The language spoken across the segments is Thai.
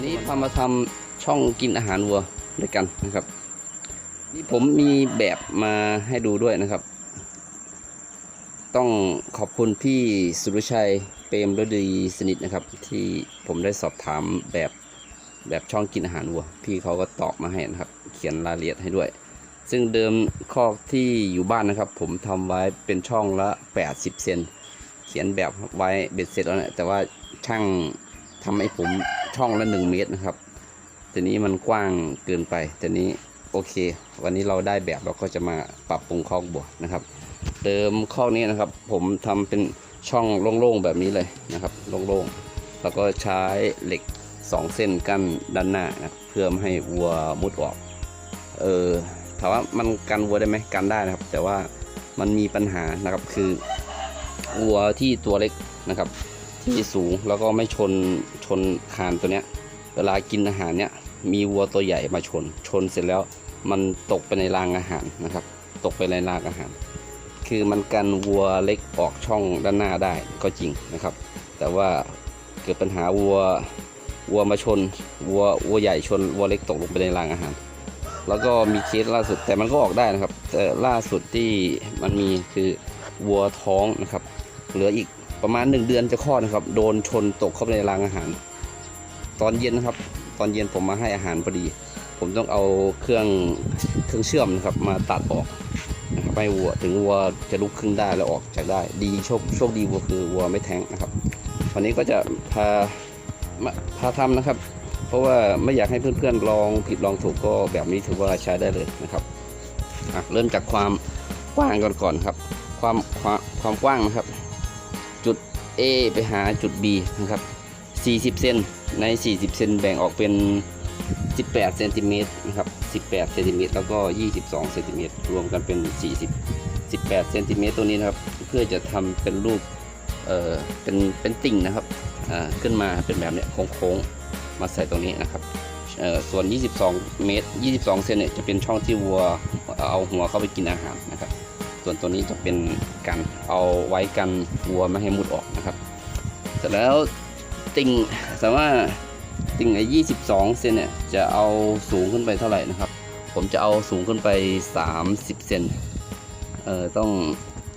วันนี้พามาทำช่องกินอาหารวัวด้วยกันนะครับ นี่ผมมีแบบมาให้ดูด้วยนะครับ ต้องขอบคุณพี่สุรชัยเปรมฤดีสนิทนะครับ ที่ผมได้สอบถามแบบแบบช่องกินอาหารวัว พี่เขาก็ตอบมาให้นะครับ เขียนรายละเอียดให้ด้วย ซึ่งเดิมข้อกที่อยู่บ้านนะครับ ผมทำไว้เป็นช่องละ 80 เซนเขียนแบบไว้เบ็ดเสร็จแล้วนะแต่ว่าช่างทำให้ผม ช่องละหนึ่งเมตรนะครับทีนี้มันกว้างเกินไปทีนี้โอเค วันนี้เราได้แบบเราก็จะมาปรับปรุงคอกบัวนะครับเดิมคอกนี้นะครับ ผมทำเป็นช่องโล่งๆแบบนี้เลยนะครับ โล่งๆ แล้วก็ใช้เหล็ก 2 เส้นกั้นด้านหน้านะเพื่อไม่ให้วัวมุดออก เออถามว่ามันกันวัวได้ไหมกันได้นะครับ แต่ว่ามันมีปัญหานะครับคือวัวที่ตัวเล็กนะครับ ที่สูงแล้วก็ไม่ชนชนคานตัวเนี้ยเวลากินอาหารเนี้ยมีวัวตัวใหญ่มาชน ชนเสร็จแล้วมันตกไปในรางอาหารนะครับ ตกไปในรางอาหาร คือมันกันวัวเล็กออกช่องด้านหน้าได้ก็จริงนะครับ แต่ว่าเกิดปัญหาวัววัวมาชนวัววัวใหญ่ชนวัวเล็กตกลงไปในรางอาหาร แล้วก็มีเคสล่าสุดแต่มันก็ออกได้นะครับ แต่ล่าสุดที่มันมีคือวัวท้องนะครับ เหลืออีก ประมาณ 1 เดือนจะคลอดนะครับ โดนชนตกเข้าไปในรางอาหาร ตอนเย็นนะครับ ตอนเย็นผมมาให้อาหารพอดี ผมต้องเอาเครื่องเครื่องเชื่อมนะครับ มาตัดออกนะครับให้วัวถึงวัวจะลุกขึ้นได้แล้วออกจากได้ ดีโชคโชคดีวัวคือวัวไม่แท้งนะครับวันนี้ก็จะพาพาทำนะครับ เพราะว่าไม่อยากให้เพื่อนๆลองผิดลองถูกก็แบบนี้ถือว่าใช้ได้เลยนะครับเริ่มจากความกว้างก่อนก่อนครับ ความความความกว้างนะครับ A ไปหาจุด B นะครับ 40 เซนใน 40 เซนแบ่งออกเป็น 18 เซนติเมตรนะครับ 18 เซนติเมตรแล้วก็ 22 เซนติเมตรรวมกันเป็น 40 18 เซนติเมตรตัวนี้นะครับ เพื่อจะทำเป็นรูปเอ่อเป็นเป็นติ่งนะครับอ่าขึ้นมาเป็นแบบเนี้ยโค้งๆมาใส่ตรงนี้นะครับเอ่อส่วน 22 เมตร 22 เซนเนี่ยจะเป็นช่องที่วัวเอาหัวเข้าไปกินอาหารนะครับ ส่วนตัวนี้จะเป็นกันเอาไว้กันวัวไม่ให้มุดออกนะครับ เสร็จแล้วติ่งสามารถติ่งไอ้22เซนเนี่ยจะเอาสูงขึ้นไปเท่าไหร่นะครับ ผมจะเอาสูงขึ้นไป 30เซนเอ่อต้อง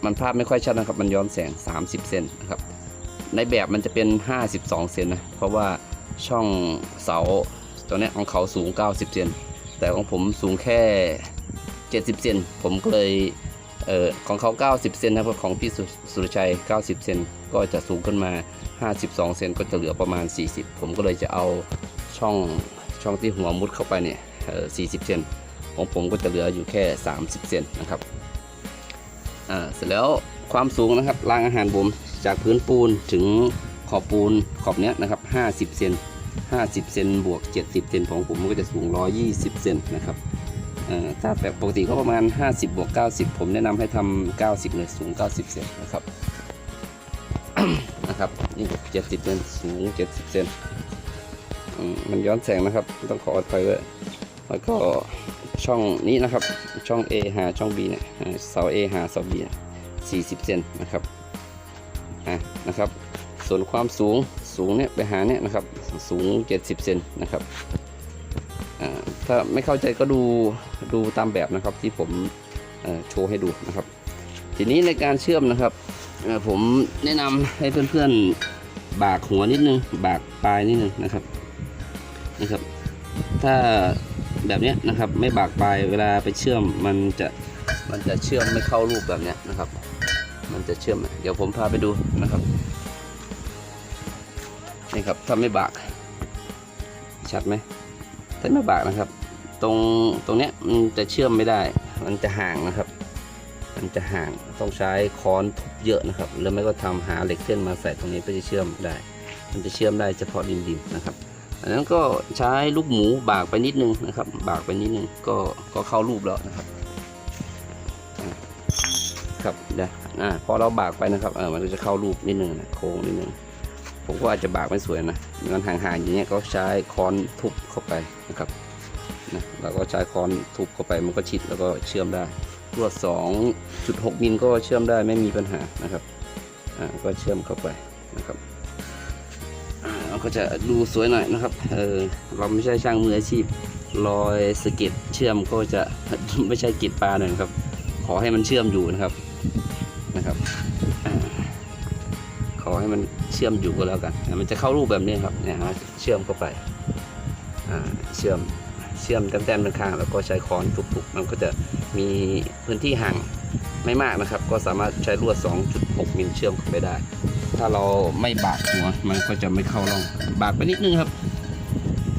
มันภาพไม่ค่อยชัดนะครับ มันย้อนแสง 30เซนนะครับ ในแบบมันจะเป็น 52เซนนะเพราะว่าช่องเสาตัวเนี้ยของเขาสูง 90เซนแต่ของผมสูงแค่ 70เซนผมก็เลย เออของเขา 90 เซนนะครับของพี่สุรชัย 90 เซนก็จะสูงขึ้นมา 52 เซนก็จะเหลือประมาณ 40 ผมก็เลยจะเอาช่องช่องที่หัวมุดเข้าไปเนี่ยเออ40 เซนของผมก็จะเหลืออยู่แค่ 30 เซนนะครับอ่าเสร็จแล้วความสูงนะครับรางอาหารผมจากพื้นปูนถึงขอบปูนขอบเนี้ยนะครับ 50 เซน50 เซนบวก 70 เซนของผมก็จะสูง 120 เซนนะครับ ถ้าแบบปกติก็ประมาณ 50บวก90 ผมแนะนำให้ทำ90 เลยสูง 90 เซนนะครับนะครับนี่70เซนสูง 70 เซนมันย้อนแสงนะครับ ต้องขออภัยด้วยแล้วก็ช่องนี้นะครับช่อง A หาช่อง B เนี่ยเอ่อเสา A หาเสา B เนี่ย40 เซนนะครับอะนะครับ ส่วนความสูงสูงเนี่ยไปหาเนี่ยนะครับสูง 70 เซนนะครับ ถ้าไม่เข้าใจก็ดูดูตามแบบนะครับที่ผมโชว์ให้ดูนะครับ ทีนี้ในการเชื่อมนะครับผมแนะนำให้เพื่อนๆบากหัวนิดนึง บากปลายนิดนึงนะครับนะครับ ถ้าแบบนี้นะครับไม่บากปลายเวลาไปเชื่อมมันจะมันจะเชื่อมไม่เข้ารูปแบบเนี้ยนะครับ มันจะเชื่อมเดี๋ยวผมพาไปดูนะครับนี่ครับถ้าไม่บากชัดไหมถ้าไม่บากนะครับ ตรงตรงเนี้ยมันจะเชื่อมไม่ได้ มันจะห่างนะครับ มันจะห่างต้องใช้ค้อนทุบเยอะนะครับหรือไม่ก็ทำหาเหล็กเส้นมาใส่ตรงนี้เพื่อจะเชื่อมได้ มันจะเชื่อมได้เฉพาะดินๆนะครับอันนั้นก็ใช้ลูกหมูบากไปนิดนึงนะครับ บากไปนิดนึงก็ก็เข้ารูปแล้วนะครับ ครับเดี๋ยวอ่าพอเราบากไปนะครับเออมันก็จะเข้ารูปนิดนึงนะโค้งนิดนึงผมก็อาจจะบากไม่สวยนะมันห่างๆอย่างเงี้ยก็ใช้ค้อนทุบเข้าไปนะครับ นะแล้วก็ใช้ค้อนทุบเข้าไปมันก็ชิดแล้วก็เชื่อมได้ลวด 2.6 มิลก็เชื่อมได้ไม่มีปัญหานะครับอ่าก็เชื่อมเข้าไปนะครับอ่าก็จะดูสวยหน่อยนะครับเออเราไม่ใช่ช่างมืออาชีพรอยสเก็ดเชื่อมก็จะไม่ใช่กล็ดปลาหน่อยครับ ขอให้มันเชื่อมอยู่นะครับนะครับอขอให้มันเชื่อมอยู่ก็แล้วกัน มันจะเข้ารูปแบบนี้ครับเนี่ยฮะเชื่อมเข้าไปอ่าเชื่อม ชื่อมแต้มๆด้านข้างแล้วก็ใช้ค้อนทุบๆมันก็จะมีพื้นที่ห่างไม่มากนะครับ ก็สามารถใช้ลวด 2.6 มิลเชื่อมเข้าไปได้ ถ้าเราไม่บากหัวมันก็จะไม่เข้าร่องบากไปนิดนึงครับ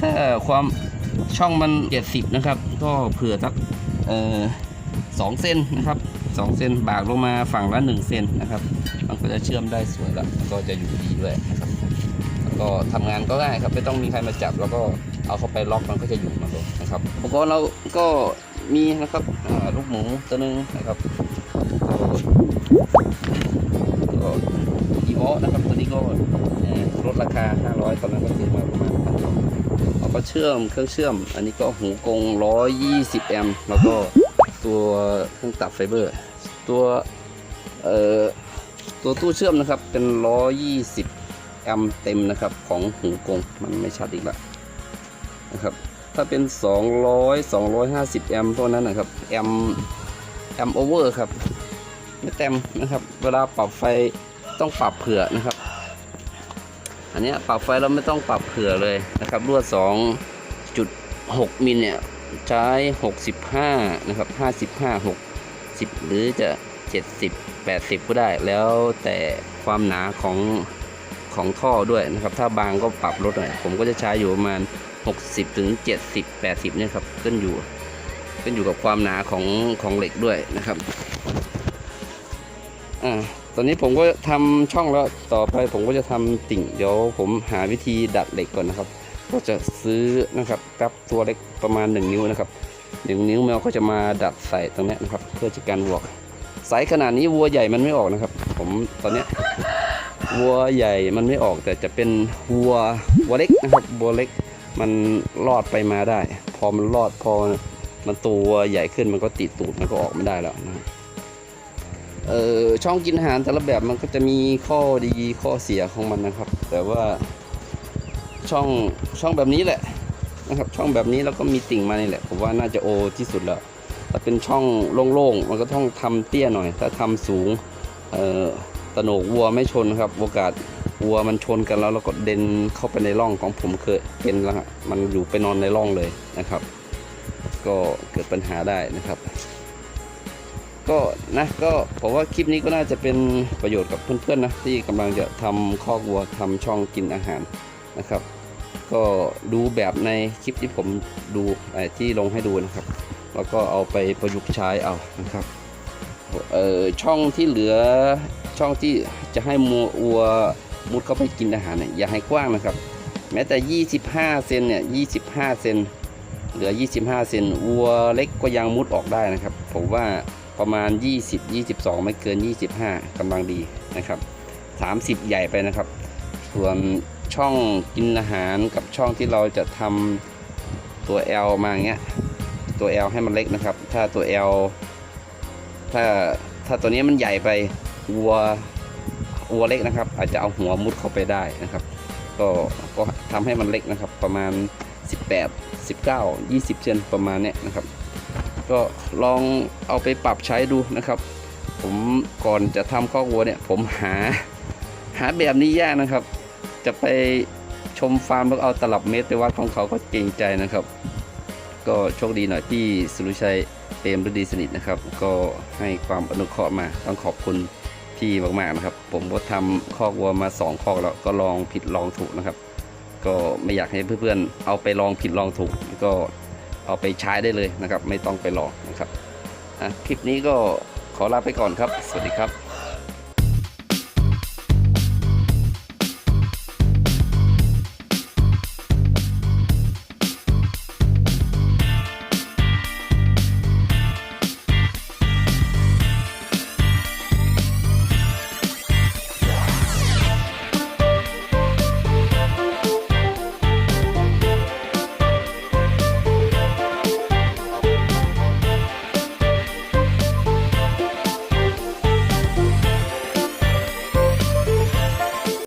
ถ้าความช่องมันเจ็ดสิบนะครับ ก็เผื่อสักเอ่อสองเซนนะครับสองเซนบากลงมาฝั่งละหนึ่งเซนนะครับ มันก็จะเชื่อมได้สวยแล้วก็จะอยู่ดีด้วยนะครับแล้วก็ทำงานก็ง่ายครับ ไม่ต้องมีใครมาจับ แล้วก็เอาเข้าไปล็อกมันก็จะอยู่ นะครับอุปกรณ์เราก็มีนะครับลูกหมูตัวหนึงนะครับก็อีโวนะครับตัวนี้ก็ลดราคา 500 ตอนนั้นก็ซื้อมาประมาณพันสองเราก็เชื่อมเครื่องเชื่อม อันนี้ก็หูกง 120 แอมป์แล้วก็ตัวเครื่องตัดไฟเบอร์ ตัวเอ่อตัวตู้เชื่อมนะครับเป็น 120 แอมป์เต็มนะครับของหูกงมันไม่ชัดอีกแล้วนะครับ ถ้าเป็น 200 250 แอมป์ตัวนั้นนะครับ แอมแอมโอเวอร์ครับ ไม่เต็มนะครับ เวลาปรับไฟต้องปรับเผื่อนะครับ อันนี้ปรับไฟเราไม่ต้องปรับเผื่อเลยนะครับลวด 2.6 มิลเนี่ยใช้ 65 นะครับ 55 60 หรือจะ 70 80 ก็ได้ แล้วแต่ความหนาของของท่อด้วยนะครับ ถ้าบางก็ปรับลดหน่อย ผมก็จะใช้อยู่ประมาณ 60ถึง70 80เนี่ยครับขึ้นอยู่ขึ้นอยู่กับความหนาของของเหล็กด้วยนะครับอ่าตอนนี้ผมก็ทำช่องแล้วต่อไปผมก็จะทำติ่งเดี๋ยวผมหาวิธีดัดเหล็กก่อนนะครับ ก็จะซื้อนะครับกับตัวเล็กประมาณ 1 นิ้วนะครับ1นิ้วแมวก็จะมาดัดใส่ตรงนี้นะครับ เพื่อจะกันวัวไซส์ขนาดนี้วัวใหญ่มันไม่ออกนะครับ ผมตอนนี้วัวใหญ่มันไม่ออกแต่จะเป็นวัววัวเล็กนะครับวัวเล็ก มันรอดไปมาได้ พอมันรอดพอมันตัวใหญ่ขึ้นมันก็ติดตูดมันก็ออกไม่ได้แล้วนะเอ่อช่องกินอาหารแต่ละแบบมันก็จะมีข้อดีข้อเสียของมันนะครับ แต่ว่าช่องช่องแบบนี้แหละนะครับ ช่องแบบนี้แล้วก็มีติ่งมานี่แหละผมว่าน่าจะโอที่สุดแล้วถ้าเป็นช่องโล่งๆมันก็ต้องทำเตี้ยหน่อย ถ้าทำสูงเอ่อตโหนกวัวไม่ชนครับโอกาส วัวมันชนกันแล้วแล้วก็เด่นเข้าไปในร่องของผมเคยเป็นแล้วฮะมันอยู่ไปนอนในร่องเลยนะครับ ก็เกิดปัญหาได้นะครับ ก็นะก็ผมว่าคลิปนี้ก็น่าจะเป็นประโยชน์กับเพื่อนๆนะที่กำลังจะทำคอกวัวทำช่องกินอาหารนะครับ ก็ดูแบบในคลิปที่ผมดูที่ลงให้ดูนะครับ แล้วก็เอาไปประยุกต์ใช้เอานะครับเอ่อช่องที่เหลือช่องที่จะให้มัววัว มุดเข้าไปกินอาหารเนี่ยอย่าให้กว้างนะครับ แม้แต่ 25 เซนเนี่ย 25 เซนเหลือ 25 เซนวัวเล็กก็ยังมุดออกได้นะครับ ผมว่าประมาณ 20 22 ไม่เกิน 25กำลังดีนะครับ 30 ใหญ่ไปนะครับ ส่วนช่องกินอาหารกับช่องที่เราจะทำตัว L มาเงี้ย ตัว L ให้มันเล็กนะครับ ถ้าตัว L ถ้าถ้าตัวนี้มันใหญ่ไปวัว วัวเล็กนะครับ อาจจะเอาหัวมุดเข้าไปได้นะครับ ก็ก็ทำให้มันเล็กนะครับ ประมาณ 18 19 20 เซนประมาณเนี้ยนะครับ ก็ลองเอาไปปรับใช้ดูนะครับ ผมก่อนจะทำข้อกวัวเนี่ย ผมหาหาแบบนี้ยากนะครับ จะไปชมฟาร์มแล้วเอาตลับเมตรไปวัดของเขาก็เกรงใจนะครับ ก็โชคดีหน่อยที่สุรุชัยเปรมฤดีสนิทนะครับ ก็ให้ความอนุเคราะห์มาต้องขอบคุณ ที่มากๆนะครับ ผมก็ทำคอกวัวมาสองคอกแล้วก็ลองผิดลองถูกนะครับ ก็ไม่อยากให้เพื่อนๆ เอาไปลองผิดลองถูกก็เอาไปใช้ได้เลยนะครับ ไม่ต้องไปลองนะครับคลิปนี้ก็ขอลาไปก่อนครับ สวัสดีครับ